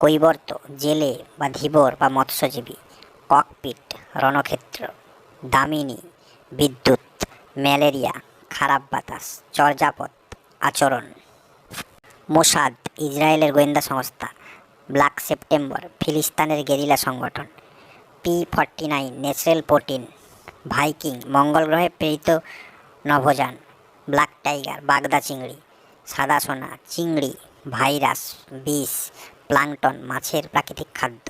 কৈবর্ত, জেলে বা ধীবর বা মৎস্যজীবী, ককপিট, রণক্ষেত্র, দামিনী, বিদ্যুৎ, ম্যালেরিয়া, খারাপ বাতাস, চর্যাপদ, আচরণ। মোসাদ, ইসরায়েলের গোয়েন্দা সংস্থা, ব্ল্যাক সেপ্টেম্বর, ফিলিস্তানের গেরিলা সংগঠন। P forty nine, natural protein, Viking, মঙ্গল গ্রহে প্রেরিত নভোযান, ব্ল্যাক টাইগার, বাগদা চিংড়ি, সাদা সোনা, চিংড়ি ভাইরাস বিষ প্লাঙ্কটন মাছের প্রাকৃতিক খাদ্য।